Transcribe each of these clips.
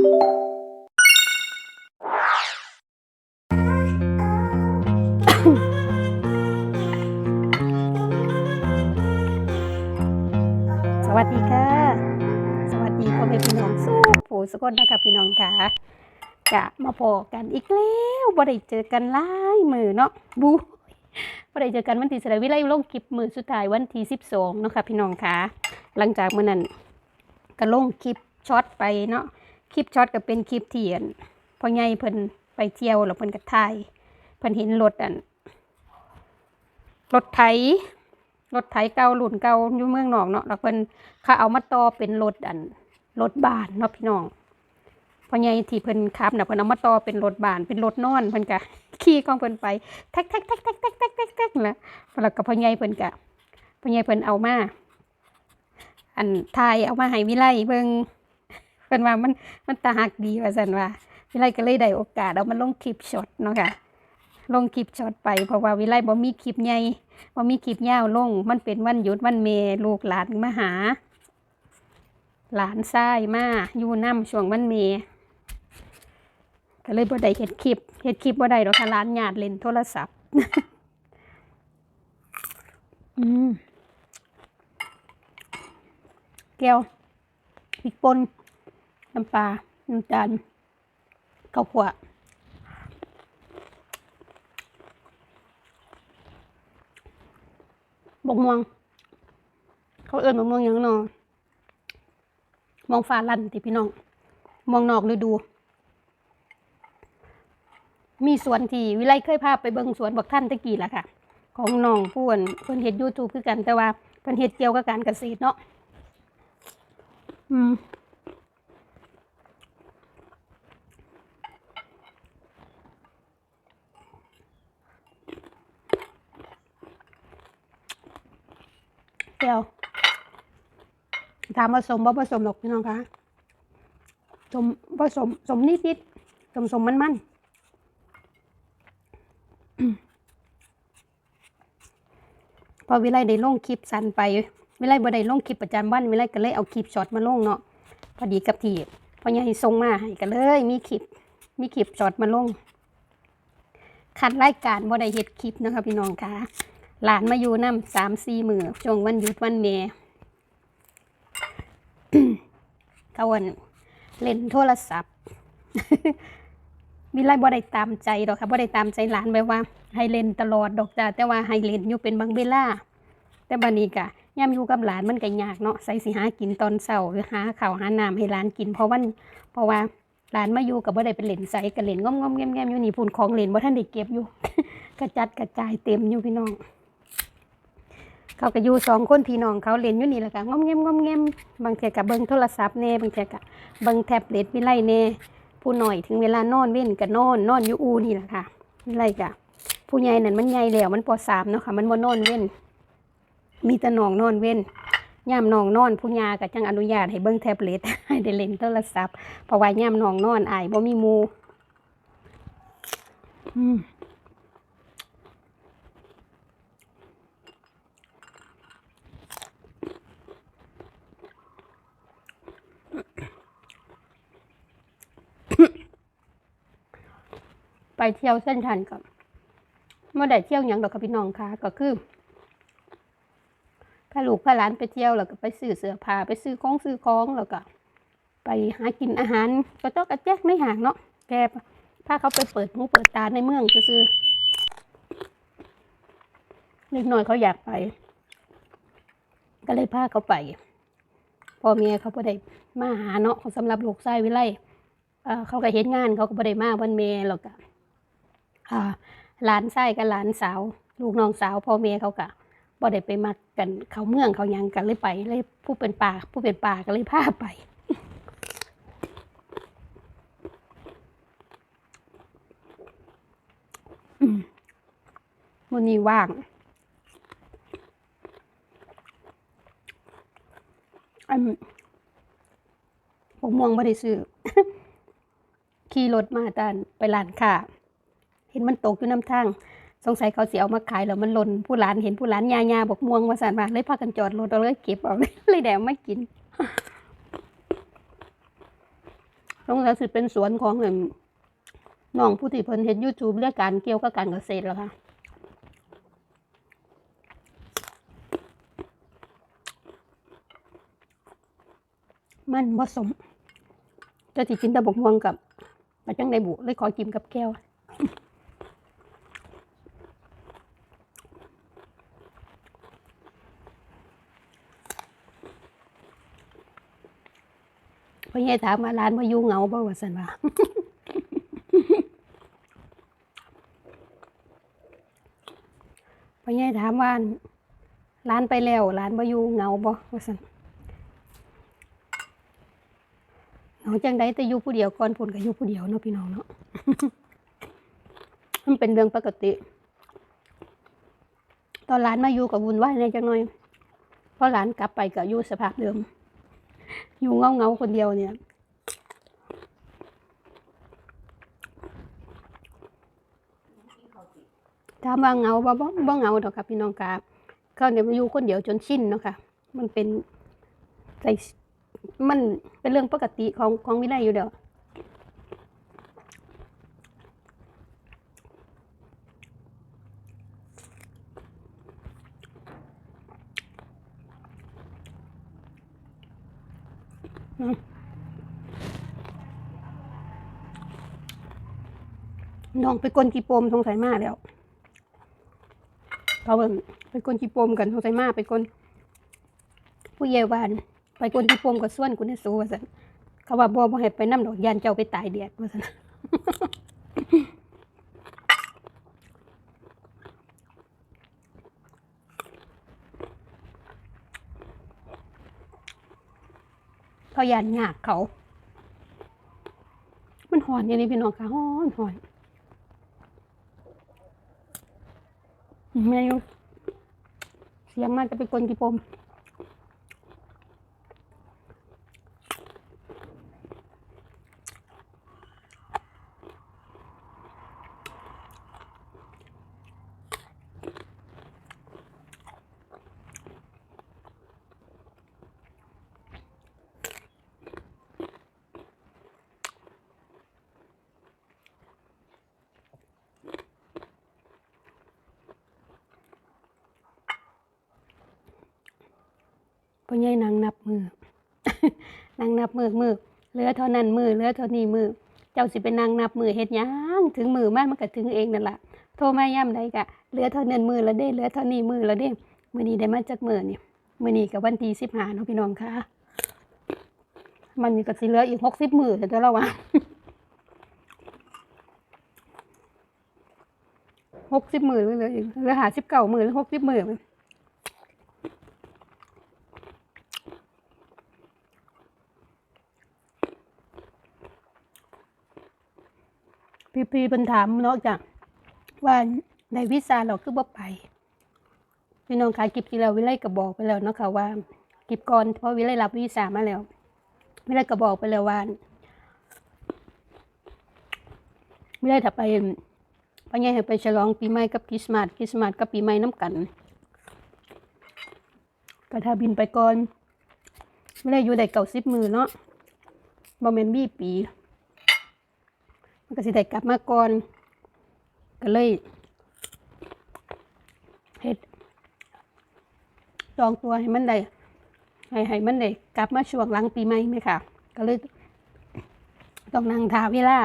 สวัสดีค่ะ สวัสดีพ่อแม่พี่น้องสู้ผู้สกลนะคะพี่น้องค่ะกะมาพอกันอีกแล้วบ่ได้เจอกันหลายมือเนาะบูบ่ได้เจอกันวันที่สระวิไลลงคลิปมือสุดท้ายวันที่12เนาะค่ะพี่น้องค่ะ หลังจากมื้อนั้นก็ลงคลิปช็อตไปเนาะ คลิปช็อตก็เป็นคลิปเที่อั่นพ่อใหญ่เพิ่นไปเที่ยวแล้วเพิ่นก็ถ่ายเพิ่นเห็นรถอันรถไถรถไถเก่ารุ่นเก่าอยู่เมืองนอกเนาะแล้วเพิ่นเขาเอามาต่อเป็นรถอันรถบ้านเนาะพี่น้องพ่อใหญ่ที่เพิ่นขับน่ะเพิ่นเอามาต่อเป็นรถบ้านเป็นรถนอนเพิ่นก็ขี่ของเพิ่นไปแท็กแท็กแท็กแท็กแท็กแท็กแท็กแท็กนั่นแหละแล้วก็พ่อใหญ่เพิ่นก็พ่อใหญ่เพิ่นเอามาอันถ่ายเอามาให้วิไลเบิ่ง เพิ่นว่ามันมันตาหักดีว่าซั่นว่าวิไลก็เลยได้โอกาสเอามาลงคลิปช็อตเนาะค่ะ ลงคลิปช็อตไปเพราะว่าวิไลบ่มีคลิปใหญ่ว่มีคลิปยาวลง มันเป็นวันหยุดวันเมลูกหลานมาหา หลานชายมาอยู่น้ำช่วงวันเมก็เลยบ่ได้เฮ็ดคลิปเฮ็ดคลิปบ่ได้ดอกค่ะหลานญาติเล่นโทรศัพท์ อืมแก้วพริกป่น น้ำปลา น้ำตาลข้าวคั่วบกม่วง เขาเอิ้นบกม่วงยังนอมองฟ้าลั่นติพี่น้อง มองนอกฤดู มีสวนที่วิไลเคยพาไปเบิ่งสวนบักท่านตะกี้ล่ะค่ะ ของน้องผู้นเพิ่นเฮ็ด YouTube คือกันแต่ว่าเพิ่นเฮ็ดเกี่ยวกับการเกษตรเนาะ อืม เดียวถามผสมบ่ผสมหรอกพี่น้องคะสมผสมสมนิดนิดสมสมมันมันพอวิไลได้ลงคลิปสั้นไป วิไลบ่ได้ลงคลิปประจำวันวิไลก็เลยเอาคลิปช็อตมาลงเนาะพอดีกับที่พอใหญ่ส่งมาให้ก็เลย มีคลิป มีคลิปช็อตมาลงคัดรายการบ่ได้เฮ็ดคลิปนะคะพี่น้องคะ หลานมาอยู่น้ำสามสี่มือช่วงวันหยุดวันเมเขาวันเล่นโทรศัพท์มีไรบ่ได้ตามใจดอกค่ะบ่ได้ตามใจหลานแบบว่า ให้เล่นตลอดดอกจ้าแต่ว่าให้เล่นอยู่เป็นบางเวลาแต่บัดนี้กะย่ำอยู่กับหลานมันก็ยากเนาะใส่สิหากินตอนเช้าหรือหาข้าวหาน้ำให้หลานกิน เพราะวันเพราะว่าหลานมาอยู่กับบ่ได้เป็นเล่นใส่ก็เล่นงอมๆแง้มๆอยู่นี่พูนของเล่นบ่ทันได้เก็บอยู่กระจัดกระจายเต็มอยู่พี่น้อง เขาก็อยู่สองคนพี่น้องเขาเล่นอยู่นี่แหละค่ะงอมแงมงอมแงมบางเทีก็เบิ่งโทรศัพท์แน่บางเทีก็เบิ่งแท็บเล็ตวิไลแน่ผู้หน่อยถึงเวลานอนเว้นก็นอนนอนอยู่อูนี่แหละค่ะวิไลก็ผู้ใหญ่นั่นมันใหญ่แล้วมันปสามเนาะค่ะ มันบ่นอนเว้น มีแต่น้องนอนเว้นย่ามน้องนอนผู้ยาก็จังอนุญาตให้เบิ่งแท็บเล็ตให้ได้เล่นโทรศัพท์เพราะว่าย่ามน้องนอนอายบ่มีหมู่อืม ไปเที่ยวเส้นทันกับเมื่อได้เที่ยวหยังดอกกับพี่น้องค่ะก็คือพาลูกพาหลานไปเที่ยวแล้วก็ไปซื้อเสื้อผ้าไปซื้อของซื้อของแล้วก็ ไปหากินอาหาร ก็ต้องกระแจกในห้างเนาะแกพาเขาไปเปิดหูเปิดตาในเมืองซื้อเล็กน้อยเขาอยากไป ก็เลยพาเขาไปพ่อเมียเขาไ่ได้มาหาเนาะสำหรับลูกชายวิไลเอ่อเขาก็เห็นงานเขาก็ไ่ได้มาวันเมย์หรอกอะ อ่าหลานชายกับหลานสาว ลูกน้องสาวพ่อเมียเขาก็บ่ได้ไปมักกันเขาเมืองเขายังกันเลยไปเลยผู้เป็นป่าผู้เป็นป่าก็เลยพาไปมวันนี้ว่าง อันผมมองไม่ได้ซื้อ ขี่รถมาตานไปร้านค้า เห็นมันตกอยู่น้ำทาง สงสัยเขาเสียเอามาขายแล้วมันหล่นผู้ร้านเห็นผู้ร้านยายาบอกม่วงมาสานมาเลยพากันจอดรถเอาเลยเก็บเอาเลยแดงไม่กินตรงนั้นสิเป็นสวนของเอิ่มน้องผู้ที่เพิ่นเห็น YouTube เรื่องการเกี่ยวกับการเกษตรแล้วค่ะมันผสมจะติกินต่บกม่วงกับปลาจังไดบุเลยขอกินกับแก้ว พ่อให ญ่ถามมาร้านมาอยู่เหงาบ่ว่าสันว่าพ่อใหญ่ถามว่าร้านไปแล้วร้านมาอยู่เหงาบ่ว่าสันเหงาจังไดแต่อยู่ผู้เดียวก่อนผลก็อยู่ผู้เดียวเนาะพี่น้องเนาะมันเป็นเรื่องปกติ ตอนร้านมาอยู่กับวุ่นวายในจังหน่อยพอร้านกลับไปก็อยู่สภาพเดิม อยู่เงาเงาคนเดียวเนี่ย ถามว่าเงาบ่บ่บ่เหงาดอกค่ะพี่น้องค่ะเขาเนี่ยมาอยู่คนเดียวจนชินเนาะค่ะ มันเป็นใจมันเป็นเรื่องปกติของของวิไลอยู่เดียว น้องไปกลนกีโปมสงสัยมากแล้วเขาเบิ่งไปกลนกีโปมกันสงสัยมากไปกลนผู้เยาว์วานไปกลนกีโปมกับส่วนกุณในสูว่าสันเขาว่าบ่บ่ให้ไปน้ำดอกยานเจ้าไปตายเดียดว่าสัน เขายันยากเขา มันหอนอย่างนี้พี่น้องค่ะหอนหอนแม่ยุเสียงมากจะไป็นกลกีปม พ่อใหญ่นางนับมือนางนับมือมือเหลือเท่านั้นมือเหลือเท่านี้มือ เจ้าสิเป็นนางนับมือเฮ็ดยังถึงมือมันมันก็ถึงเองนั่นแหละโทรมาย่ำใดกะเหลือเท่านั้นมือละเด้เหลือเท่านี้มือละเด้มือนี้ได้มาจากมือนี่มือนี้ก็วันที่15เนาะพี่น้องค่ะมันนี่ก็สิเหลืออีก60มื้อแต่ตัวเราว่าหกสิบมื่นเลยอีกเหลือหาสิบเก้ามื่นหรือหกสิบมื่น พี่พี่เป็นถามนอกจากว่าในวิซาเราคือบ่ไป พี่น้องคะกิบที่แล้ววิไลก็บอกไปแล้วเนาะค่ะว่า กิบก่อนเพราะวิไลรับวีซ่ามาแล้ววิไลก็บอกไปแล้วว่าวิไลถ้าไปพ่อใหญ่ให้ไปฉลองปีใหม่กับคริสต์มาสคริสต์มาสกับปีใหม่น้ำกันก็ถ้าบินไปก่อนไม่ได้อยู่ได้เก่าสิบมือเนาะบ่แม่นบี้ปี มันก็สิได้กลับมาก่อน ก็เลยเฮ็ดจองตัวให้มันได้ให้ให้มันได้กลับมาช่วงหลังปีใหม่ไหมค่ะ ก็เลยต้องนั่งทาเวลา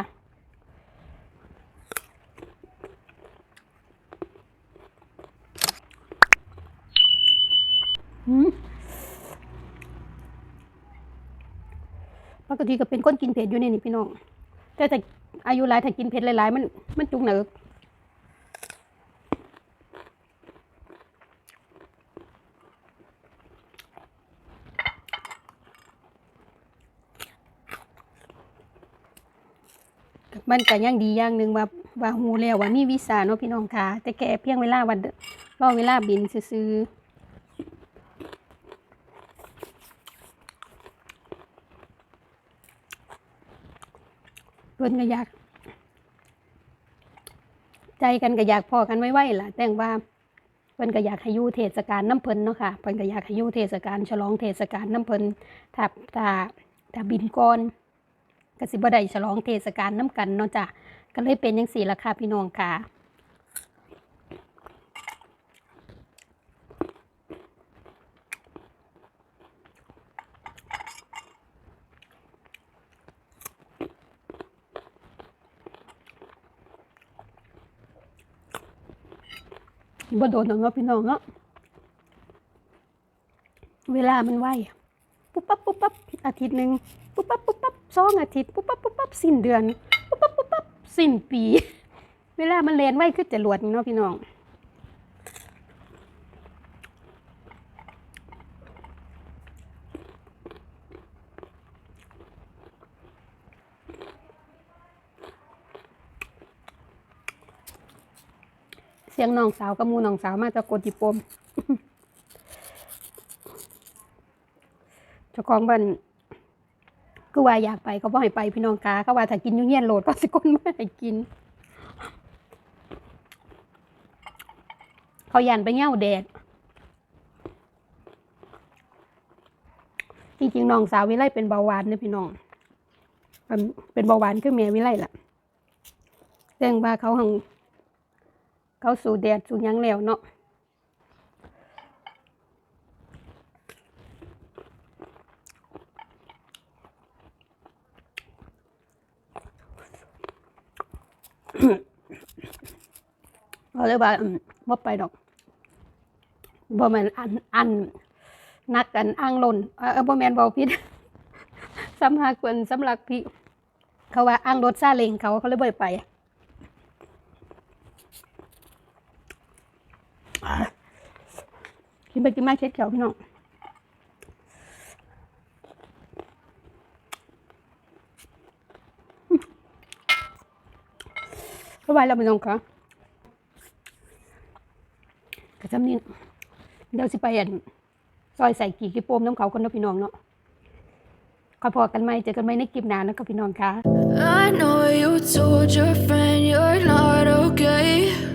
ปกติก็เป็นคนกินเผ็ดอยู่นี่นี่พี่น้อง แต่แต่ อายุหลายถ้ากินเผ็ดหลายๆมันมันจุกเหนือมันก็ยังดีอย่างหนึ่งว่าว่าหูแล้วว่ามีวีซ่าเนาะพี่น้องค่ะแต่แค่เพียงเวลาวันรอเวลาบินซื้อ พิ่นก็อยาก ใจกันก็อยากพอกันไว้ๆล่ะ แต่ว่าเพิ่นก็อยากให้ยู่เทศกาลน้ำเพิ่นเนาะค่ะเพิ่นก็อยากให้ยู่เทศกาลฉลองเทศกาลน้ำเพิ่นถ้าถ้าถ้าบินก่อนก็สิบ่ได้ฉลองเทศกาลน้ำกันเนาะจ้ะก็เลยเป็นจังสี่ล่ะค่ะพี่น้องค่ะ บ่โดนหรอกเนาะพี่น้องเนาะเวลามันไวปุ๊บปั๊บปุ๊บปั๊บอาทิตย์หนึ่งปุ๊บปั๊บปุ๊บปั๊บสองอาทิตย์ปุ๊บปั๊บปุ๊บปั๊บสิ้นเดือนปุ๊บปั๊บปุ๊บปั๊บสิ้นปี เวลามันเรียนไวคือจรวดนี่เนาะพี่น้อง เสียงน้องสาวกับมูน้องสาวมาจากโกติปมเจ้าของบ้านก็ว่าอยากไปก็บ่ให้ไปพี่น้องกาเขาว่าถ้ากินยุ่งเงียนโหลดก็สิคนไม่ให้กิน เขายันไปเง่าแดดจริงๆน้องสาววิไลเป็นเบาหวานนี่พี่น้องเป็นเป็นเบาหวานคือแม่วิไลล่ะแจ้งว่าเขาหัง เขาสู่แดดสู่ยังแล้วเนาะก็เลยว่ามบ่ไปดอกบ่แม่นอันอันนักกันอ้างลนเออบ่แม่นเว้าผิดสำหรับคนสำหรับพี่ เขาว่าอ้างรถซาเล้งเขาเขาเลยบ่ได้ไป กินไปกินมาเช็ดเขียวพี่น้องก็ไว้แล้วพี่น้องคะกระจำนี้เดี๋ยวสิไปอันซอยใส่กี่กิโปมน้ำเขาคนนะพี่น้องเนาะขอพอกันไหมเจอกันไหมในคลิปหน้านะครับพี่น้องคะ I know you told your friend you're not okay.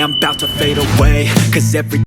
I'm about to fade away. Cause every